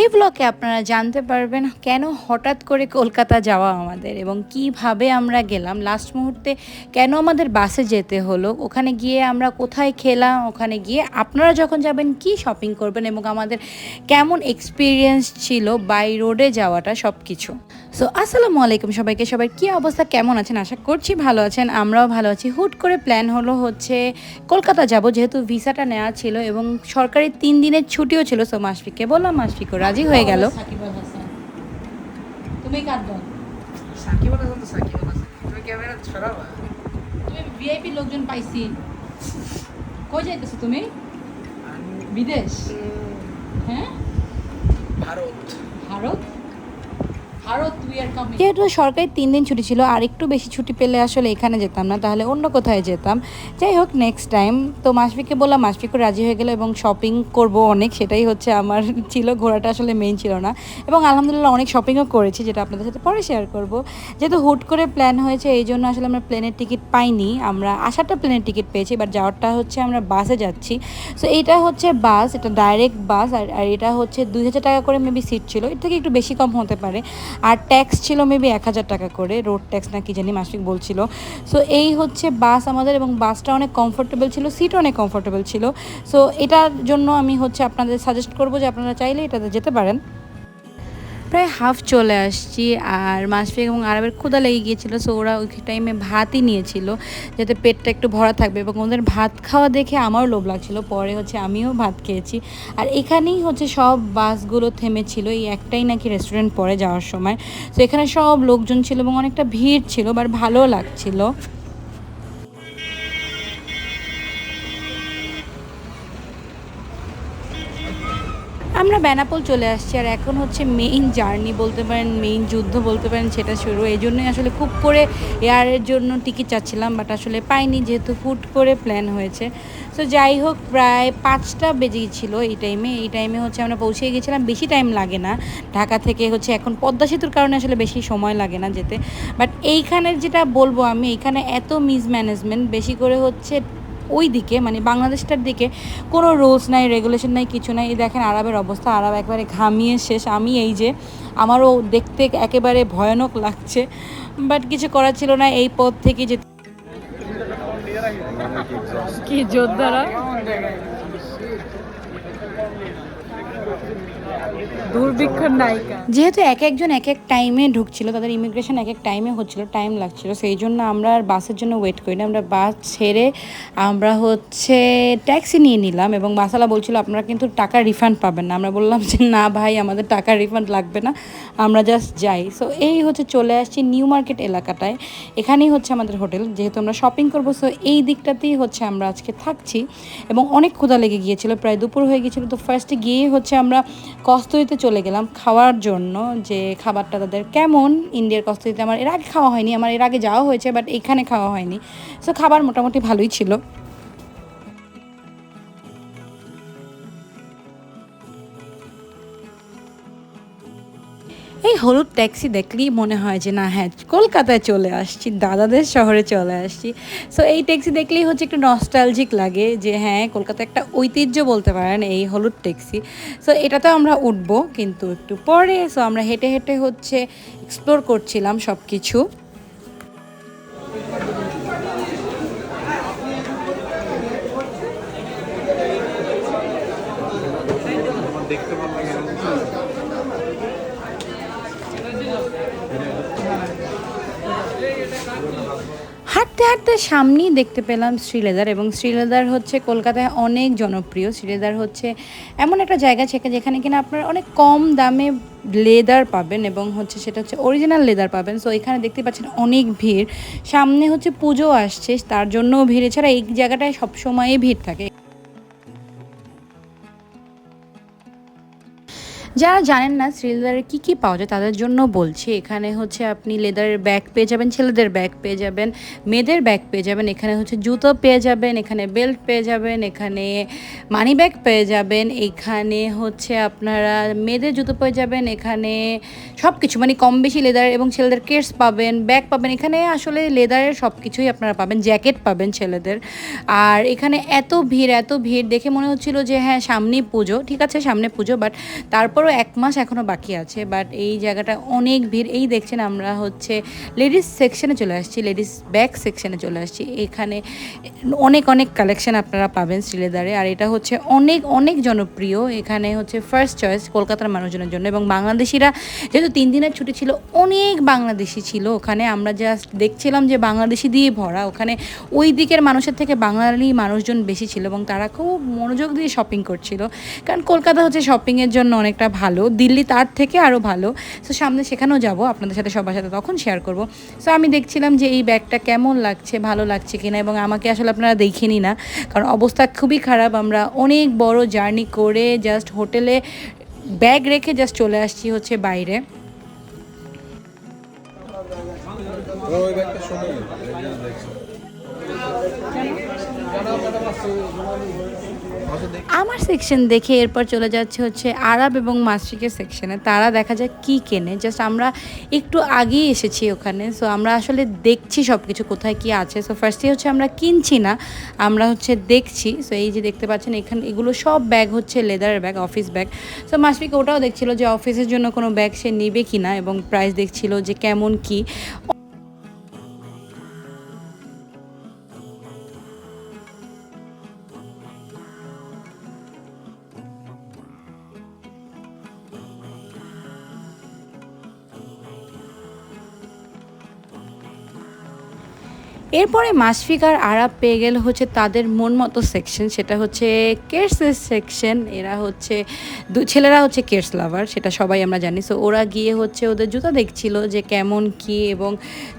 এই ব্লকে আপনারা জানতে পারবেন কেন হঠাৎ করে কলকাতা যাওয়া আমাদের এবং কীভাবে আমরা গেলাম। লাস্ট মুহূর্তে কেন আমাদের বাসে যেতে হলো, ওখানে গিয়ে আমরা কোথায় খেলাম, ওখানে গিয়ে আপনারা যখন যাবেন, কি শপিং করবেন এবং আমাদের কেমন এক্সপিরিয়েন্স ছিল বাই রোডে যাওয়াটা সব কিছু সো আসসালামু আলাইকুম সবাইকে, সবাই কি অবস্থা? কেমন আছেন? আশা করছি ভালো আছেন, আমরাও ভালো আছি। হুট করে প্ল্যান হলো হচ্ছে কলকাতা যাব, যেহেতু ভিসাটা নেওয়া ছিল এবং সরকারি তিন দিনের ছুটিও ছিল সো মাসফিককে বললাম মাসফিকও রাজি হয়ে গেল। তুমি কাঁদ সাকিব আল হাসান তো সাকিব আল হাসান। তুমি ক্যামেরা ছড়াবা? তুমি ভিআইপি লোকজন পাইছি। কই যাইতেছো তুমি? বিদেশ? হ্যাঁ? Bharat. Bharat Bharat we are coming যেহেতু সরকারি তিন দিন ছুটি ছিল, আর একটু বেশি ছুটি পেলে আসলে এখানে যেতাম না, তাহলে অন্য কোথায় যেতাম। যাই হোক নেক্সট টাইম তো মাসফিককে বললাম, মাসফিকও রাজি হয়ে গেল এবং শপিং করব অনেক, সেটাই হচ্ছে আমার ছিল, ঘোরাটা আসলে মেইন ছিল না। এবং আলহামদুলিল্লাহ অনেক শপিংও করেছি, যেটা আপনাদের সাথে পরে শেয়ার করব। যেহেতু হুট করে প্ল্যান হয়েছে, এই জন্য আসলে আমরা প্লেনের টিকিট পাইনি। আমরা আসারটা প্লেনের টিকিট পেয়েছি বাট যাওয়ারটা হচ্ছে আমরা বাসে যাচ্ছি। সো এটা হচ্ছে বাস এটা ডাইরেক্ট বাস আর আর এটা হচ্ছে দুই হাজার টাকা করে মেবি সিট ছিল। এর থেকে একটু বেশি কম হতে পারে। আর ট্যাক্স ছিল মেবি এক হাজার টাকা করে রোড ট্যাক্স না কি জানি, মাসিক বলছিল। সো এই হচ্ছে বাস আমাদের এবং বাসটা অনেক কমফোর্টেবল ছিল সিটও অনেক কমফোর্টেবল ছিল। সো এটার জন্য আমি হচ্ছে আপনাদের সাজেস্ট করব যে আপনারা চাইলে এটাতে যেতে পারেন। প্রায় হাফ চলে আসছি আর মাসফিক এবং আরবের ক্ষুদা লেগে গিয়েছিল সো ওরা ওই টাইমে ভাতই নিয়েছিল যাতে পেটটা একটু ভরা থাকবে এবং ওদের ভাত খাওয়া দেখে আমারও লোভ লাগছিল। পরে হচ্ছে আমিও ভাত খেয়েছি। আর এখানেই হচ্ছে সব বাসগুলো থেমেছিল, এই একটাই নাকি রেস্টুরেন্ট পরে যাওয়ার সময়। তো এখানে সব লোকজন ছিল এবং অনেকটা ভিড় ছিল বাট ভালোও লাগছিল। আমরা বেনাপোল চলে আসছি, আর এখন হচ্ছে মেইন জার্নি বলতে পারেন মেইন যুদ্ধ বলতে পারেন, সেটা শুরু। এই জন্যই আসলে খুব করে এয়ারের জন্য টিকিট চাচ্ছিলাম বাট আসলে পাইনি, যেহেতু হুট করে প্ল্যান হয়েছে। সো যাই হোক, প্রায় পাঁচটা বেজে ছিল এই টাইমে এই টাইমে হচ্ছে আমরা পৌঁছে গেছিলাম, বেশি টাইম লাগে না। ঢাকা থেকে হচ্ছে এখন পদ্মা সেতুর কারণে আসলে বেশি সময় লাগে না যেতে। বাট এইখানের যেটা বলব আমি এখানে এত মিসম্যানেজমেন্ট বেশি করে হচ্ছে ওই দিকে মানে বাংলাদেশটার দিকে কোনো রুলস নাই রেগুলেশন নাই কিছু নাই। দেখেন আরবের অবস্থা আরব একবারে ঘামিয়ে শেষ। আমি এই যে আমারও দেখতে একেবারে ভয়ানক লাগছে বাট কিছু করার ছিল না এই পথ থেকে যে কি যোদ্ধারা যেহেতু এক একজন এক এক টাইমে ঢুকছিল, তাদের ইমিগ্রেশন এক এক টাইমে হচ্ছিল টাইম লাগছিল, সেই জন্য আমরা আর বাসের জন্য ওয়েট করি না আমরা বাস ছেড়ে আমরা হচ্ছে ট্যাক্সি নিয়ে নিলাম এবং বাসালা বলছিল, আপনারা কিন্তু টাকা রিফান্ড পাবেন না। আমরা বললাম যে, না ভাই, আমাদের টাকা রিফান্ড লাগবে না, আমরা জাস্ট যাই। সো এই হচ্ছে চলে আসছি নিউ মার্কেট এলাকাটায়। এখানেই হচ্ছে আমাদের হোটেল, যেহেতু আমরা শপিং করব সো এই দিকটাতেই হচ্ছে আমরা আজকে থাকছি। এবং অনেক ক্ষুধা লেগে গিয়েছিল, প্রায় দুপুর হয়ে গিয়েছিল, তো ফার্স্টে গিয়ে হচ্ছে আমরা কস্তরিতে চলে গেলাম খাওয়ার জন্য যে খাবারটা তাদের কেমন ইন্ডিয়ার কস্তুরিতে আমার এর আগে খাওয়া হয়নি, আমার এর আগে যাওয়া হয়েছে বাট এখানে খাওয়া হয়নি। সো খাবার মোটামুটি ভালোই ছিল। এই হলুদ ট্যাক্সি দেখলেই মনে হয় যে, না হ্যাঁ কলকাতায় চলে আসছি, দাদাদের শহরে চলে আসছি। সো এই ট্যাক্সি দেখলেই হচ্ছে একটু নস্টালজিক লাগে যে হ্যাঁ কলকাতা একটা ঐতিহ্য বলতে পারেন এই হলুদ ট্যাক্সি। সো এটাতে আমরা উঠবো কিন্তু একটু পরে। সো আমরা হেঁটে হেঁটে হচ্ছে এক্সপ্লোর করছিলাম সব কিছু হাঁটতে হাঁটতে সামনেই দেখতে পেলাম শ্রীলেদার এবং শ্রীলেদার হচ্ছে কলকাতায় অনেক জনপ্রিয়। শ্রীলেদার হচ্ছে এমন একটা জায়গা ছেকে যেখানে কিনা আপনারা অনেক কম দামে লেদার পাবেন এবং হচ্ছে সেটা হচ্ছে অরিজিনাল লেদার পাবেন। সো এখানে দেখতে পাচ্ছেন অনেক ভিড়। সামনে হচ্ছে পুজো আসছে, তার জন্যও ভিড়। এছাড়া এই জায়গাটায় সবসময়ই ভিড় থাকে। যারা জানেন না শ্রীলেদারের কী কী পাওয়া যায়, তাদের জন্য বলছি। এখানে হচ্ছে আপনি লেদারের ব্যাগ পেয়ে যাবেন, ছেলেদের ব্যাগ পেয়ে যাবেন, মেয়েদের ব্যাগ পেয়ে যাবেন, এখানে হচ্ছে জুতো পেয়ে যাবেন, এখানে বেল্ট পেয়ে যাবেন, এখানে মানি ব্যাগ পেয়ে যাবেন, এখানে হচ্ছে আপনারা মেয়েদের জুতো পেয়ে যাবেন, এখানে সব কিছু মানে কম বেশি লেদার এবং ছেলেদের কেস পাবেন ব্যাগ পাবেন, এখানে আসলে লেদারের সব কিছুই আপনারা পাবেন জ্যাকেট পাবেন ছেলেদের। আর এখানে এত ভিড় এত ভিড় দেখে মনে হচ্ছিল যে হ্যাঁ সামনেই পুজো, ঠিক আছে, সামনে পুজো বাট তারপর আরও এক মাস এখনও বাকি আছে বাট এই জায়গাটা অনেক ভিড়। এই দেখছেন আমরা হচ্ছে লেডিস সেকশনে চলে আসছি লেডিস ব্যাগ সেকশনে চলে আসছি। এখানে অনেক অনেক কালেকশন আপনারা পাবেন শ্রীলেদারে। আর এটা হচ্ছে অনেক অনেক জনপ্রিয়। এখানে হচ্ছে ফার্স্ট চয়েস কলকাতার মানুষজনের জন্য এবং বাংলাদেশিরা যেহেতু তিন দিনের ছুটি ছিল, অনেক বাংলাদেশি ছিল। ওখানে আমরা জাস্ট দেখছিলাম যে বাংলাদেশি দিয়ে ভরা। ওখানে ওই দিকের মানুষের থেকে বাঙালি মানুষজন বেশি ছিল এবং তারা খুব মনোযোগ দিয়ে শপিং করছিল। কারণ কলকাতা হচ্ছে শপিংয়ের জন্য অনেকটা ভালো, দিল্লি তার থেকে আরও ভালো। সো সামনে সেখানেও যাব, আপনাদের সাথে সবার সাথে তখন শেয়ার করব। সো আমি দেখছিলাম যে এই ব্যাগটা কেমন লাগছে, ভালো লাগছে কিনা এবং আমাকে আসলে আপনারা দেখেনি না। কারণ অবস্থা খুবই খারাপ, আমরা অনেক বড় জার্নি করে জাস্ট হোটেলে ব্যাগ রেখে জাস্ট চলে আসছি হচ্ছে বাইরে। আমার সেকশন দেখে এরপর চলে যাচ্ছে হচ্ছে আরব এবং মাসিকের সেকশনে তারা দেখা যায় কি কেনে। জাস্ট আমরা একটু আগেই এসেছি ওখানে। সো আমরা আসলে দেখছি সব কিছু কোথায় কি আছে। সো ফার্স্টে হচ্ছে আমরা কিনছি না। আমরা হচ্ছে দেখছি। সো এই যে দেখতে পাচ্ছেন, এখানে এগুলো সব ব্যাগ হচ্ছে লেদারের bag office bag so Mushfiq ওটাও দেখছিল যে অফিসের জন্য কোনো ব্যাগ সে নেবে কি না এবং প্রাইস দেখছিল যে কেমন কি। এরপরে মাসফিক আর আরাব পেয়ে গেল হচ্ছে তাদের মন মতো সেকশন সেটা হচ্ছে কেটসের সেকশন এরা হচ্ছে দু, ছেলেরা হচ্ছে কেটস লাভার সেটা সবাই আমরা জানি। সো ওরা গিয়ে হচ্ছে ওদের জুতা দেখছিল যে কেমন কি, এবং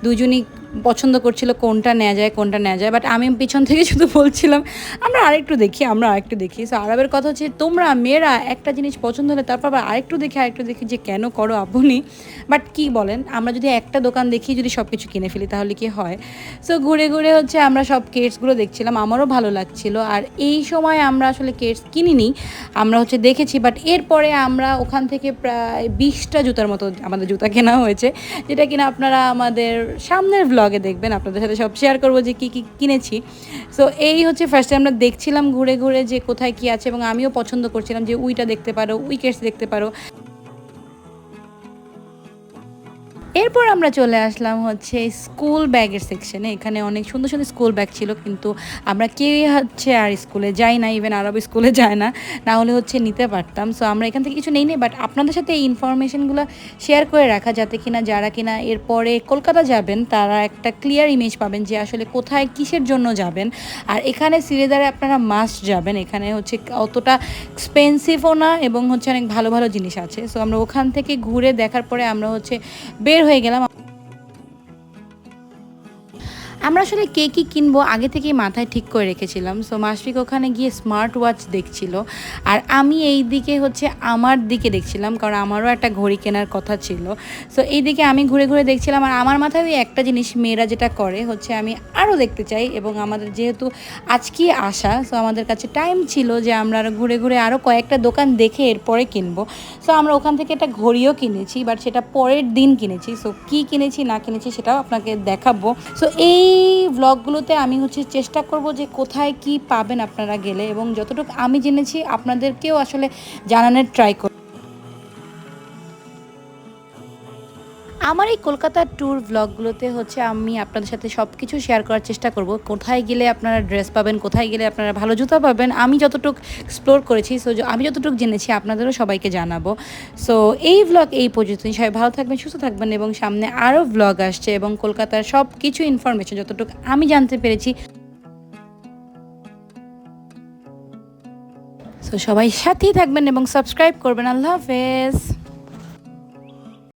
দুজনই পছন্দ করছিল কোনটা নেওয়া যায়, কোনটা নেওয়া যায় বাট আমি পিছন থেকে শুধু বলছিলাম, আমরা আরেকটু দেখি, আমরা আরেকটু দেখি। সো আরবের কথা হচ্ছে, তোমরা, মেয়েরা একটা জিনিস পছন্দ হলে তারপর আবার আরেকটু দেখি আরেকটু দেখি যে কেন করো আপনি? বাট কি বলেন, আমরা যদি একটা দোকান দেখি, যদি সব কিছু কিনে ফেলি, তাহলে কি হয়? সো ঘুরে ঘুরে হচ্ছে আমরা সব কেটসগুলো দেখছিলাম, আমারও ভালো লাগছিল। আর এই সময় আমরা আসলে কেটস কিনিনি, আমরা হচ্ছে দেখেছি বাট এরপরে আমরা ওখান থেকে প্রায় বিশটা জুতার মতো আমাদের জুতা কেনা হয়েছে, যেটা কিনা আপনারা আমাদের সামনের ব্লগে দেখবেন, আপনাদের সাথে সব শেয়ার করব যে কী কী কিনেছি। সো এই হচ্ছে ফার্স্টে আমরা দেখছিলাম ঘুরে ঘুরে যে কোথায় কী আছে এবং আমিও পছন্দ করছিলাম যে উইটা দেখতে পারো, উইকেটস দেখতে পারো। এরপর আমরা চলে আসলাম হচ্ছে স্কুল ব্যাগের সেকশনে এখানে অনেক সুন্দর সুন্দর স্কুল ব্যাগ ছিল, কিন্তু আমরা কেউই হচ্ছে আর স্কুলে যাই না ইভেন আরব স্কুলে যায় না না হলে হচ্ছে নিতে পারতাম। সো আমরা এখান থেকে কিছু নেই নেই বাট আপনাদের সাথে এই ইনফরমেশনগুলো শেয়ার করে রাখা যাতে কিনা, যারা কিনা এরপরে কলকাতা যাবেন, তারা একটা ক্লিয়ার ইমেজ পাবেন যে আসলে কোথায় কিসের জন্য যাবেন। আর এখানে সিরিদারে আপনারা মাস্ট যাবেন। এখানে হচ্ছে অতটা এক্সপেন্সিভও না, এবং হচ্ছে অনেক ভালো ভালো জিনিস আছে। সো আমরা ওখান থেকে ঘুরে দেখার পরে আমরা হচ্ছে বের হয়ে গেলাম। আমরা আসলে কে কী কিনবো আগে থেকেই মাথায় ঠিক করে রেখেছিলাম। সো মাসফিক ওখানে গিয়ে স্মার্ট ওয়াচ দেখছিল। আর আমি এই দিকে হচ্ছে আমার দিকে দেখছিলাম, কারণ আমারও একটা ঘড়ি কেনার কথা ছিল। সো এই দিকে আমি ঘুরে ঘুরে দেখছিলাম, আর আমার মাথায় ওই একটা জিনিস মেয়েরা যেটা করে হচ্ছে আমি আরও দেখতে চাই এবং আমাদের যেহেতু আজকে আসা সো আমাদের কাছে টাইম ছিল যে আমরা আরও ঘুরে ঘুরে আরও কয়েকটা দোকান দেখে এরপরে কিনবো। সো আমরা ওখান থেকে একটা ঘড়িও কিনেছি বাট সেটা পরের দিন কিনেছি। সো কী কিনেছি না কিনেছি সেটাও আপনাকে দেখাবো। সো এই ভ্লগগুলোতে আমি হচ্ছে চেষ্টা করব যে কোথায় কি পাবেন আপনারা গেলে এবং যতটুকু আমি জেনেছি, আপনাদেরকেও আসলে জানানোর ট্রাই করব। আমার এই কলকাতার ট্যুর ব্লগগুলোতে হচ্ছে আমি আপনাদের সাথে সব কিছু শেয়ার করার চেষ্টা করব। কোথায় গেলে আপনারা ড্রেস পাবেন, কোথায় গেলে আপনারা ভালো জুতা পাবেন, আমি যতটুকু এক্সপ্লোর করেছি সো আমি যতটুকু জেনেছি আপনাদেরও সবাইকে জানাব। সো এই ব্লগ এই পর্যন্তই সবাই ভালো থাকবেন, সুস্থ থাকবেন এবং সামনে আরও ব্লগ আসছে এবং কলকাতার সব কিছু ইনফরমেশন যতটুকু আমি জানতে পেরেছি। সো সবাই সাথেই থাকবেন এবং সাবস্ক্রাইব করবেন। আল্লাহ হাফেজ।